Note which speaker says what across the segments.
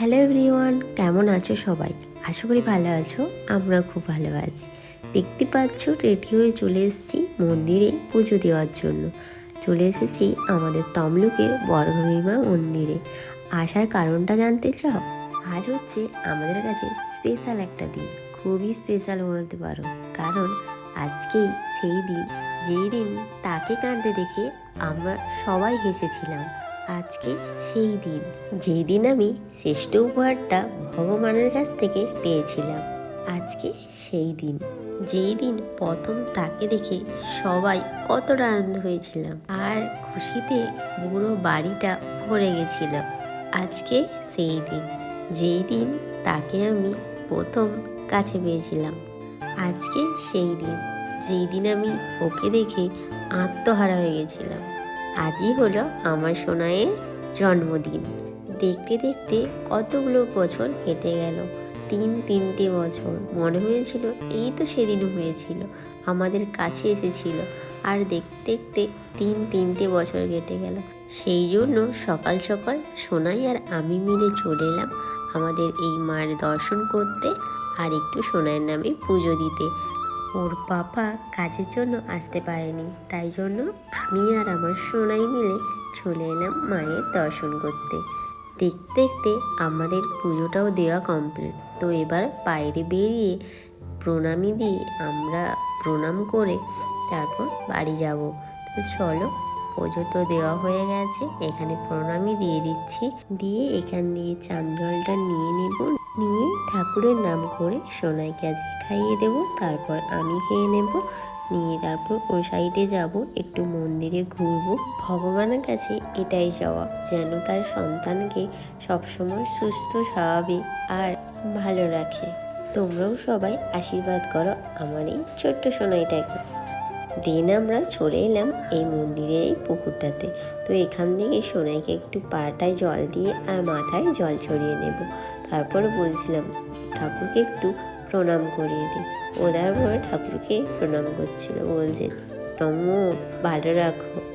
Speaker 1: Hello everyone, কেমন আছো সবাই? আশা করি ভালো আছো আমরা খুব ভালো আছি। দেখতে পাচ্ছ, রেডি হয়ে চলে এসেছি মন্দিরে পুজো দেওয়ার জন্য। চলে এসেছি আমাদের তমলুকের বড়ভূমিমা মন্দিরে। আসার কারণটা জানতে চাও? আজ হচ্ছে আমাদের কাছে স্পেশাল একটা দিন। খুবই স্পেশাল বলতে পারো। কারণ আজকেই সেই দিন, যেই দিন তাকে কাঁদতে দেখে আমরা সবাই হেসেছিলাম। আজকে সেই দিন, যেই দিন আমি শ্রেষ্ঠ উপহারটা ভগবানের কাছ থেকে পেয়েছিলাম। আজকে সেই দিন, যেই দিন প্রথম তাকে দেখে সবাই কতটা আনন্দ হয়েছিলাম আর খুশিতে পুরো বাড়িটা ভরে গেছিল আজকে সেই দিন, যেই দিন তাকে আমি প্রথম কাছে পেয়েছিলাম। আজকে সেই দিন, যেই দিন আমি ওকে দেখে আত্মহারা হয়ে গেছিলাম। আজই হলো আমার সোনাইয়ের জন্মদিন। দেখতে দেখতে কতগুলো বছর কেটে গেল। তিন তিনটে বছর। মনে হয়েছিল, এই তো সেদিনও হয়েছিল। আমাদের কাছে এসেছিল। আর দেখতে দেখতে তিন তিনটে বছর কেটে গেল। সেই জন্য সকাল সকাল সোনাই আর আমি মিলে চলে এলাম আমাদের এই মার দর্শন করতে আর একটু সোনাইয়ের নামে পুজো দিতে। ওর পাপা কাজের জন্য আসতে পারেনি। তাই জন্য আমি আর আমার সোনাই মিলে চলে এলাম মায়ের দর্শন করতে। দেখতে দেখতে আমাদের পুজোটাও দেওয়া কমপ্লিট তো এবার বাইরে বেরিয়ে প্রণামী দিয়ে আমরা প্রণাম করে তারপর বাড়ি যাব। তো চলো, পুজো তো দেওয়া হয়ে গেছে। এখানে প্রণামী দিয়ে দিচ্ছি। দিয়ে এখান দিয়ে চান জলটা নিয়ে নেব। নিয়ে ঠাকুরের নাম করে সোনাইকে আজকে খাইয়ে দেব, তারপর আমি খেয়ে নেব। নিয়ে তারপর ওই সাইডে যাব, একটু মন্দিরে ঘুরবো। ভগবানের কাছে এটাই যাওয়া যেন তার সন্তানকে সবসময় সুস্থ, স্বাভাবিক আর ভালো রাখে। তোমরাও সবাই আশীর্বাদ করো আমার এই ছোট্ট সোনাইটাকে। দিন আমরা চলে এলাম এই মন্দিরের এই পুকুরটাতে। তো এখান থেকে সোনাইকে একটু পাটায় জল দিয়ে আর মাথায় জল ছড়িয়ে নেব। তারপর বলছিলাম, ঠাকুরকে একটু প্রণাম করিয়ে দিই। ওদার তারপরে ঠাকুরকে প্রণাম করছিল। বলছে, নমো, ভালো রাখো।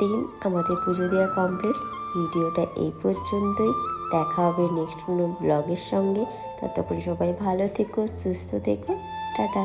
Speaker 1: দিন আমাদের পুজো দেওয়া কমপ্লিট ভিডিওটা এই পর্যন্তই। দেখা হবে নেক্সট কোনো ব্লগের সঙ্গে। ততক্ষণ সবাই ভালো থেকো, সুস্থ থেকো। টাটা।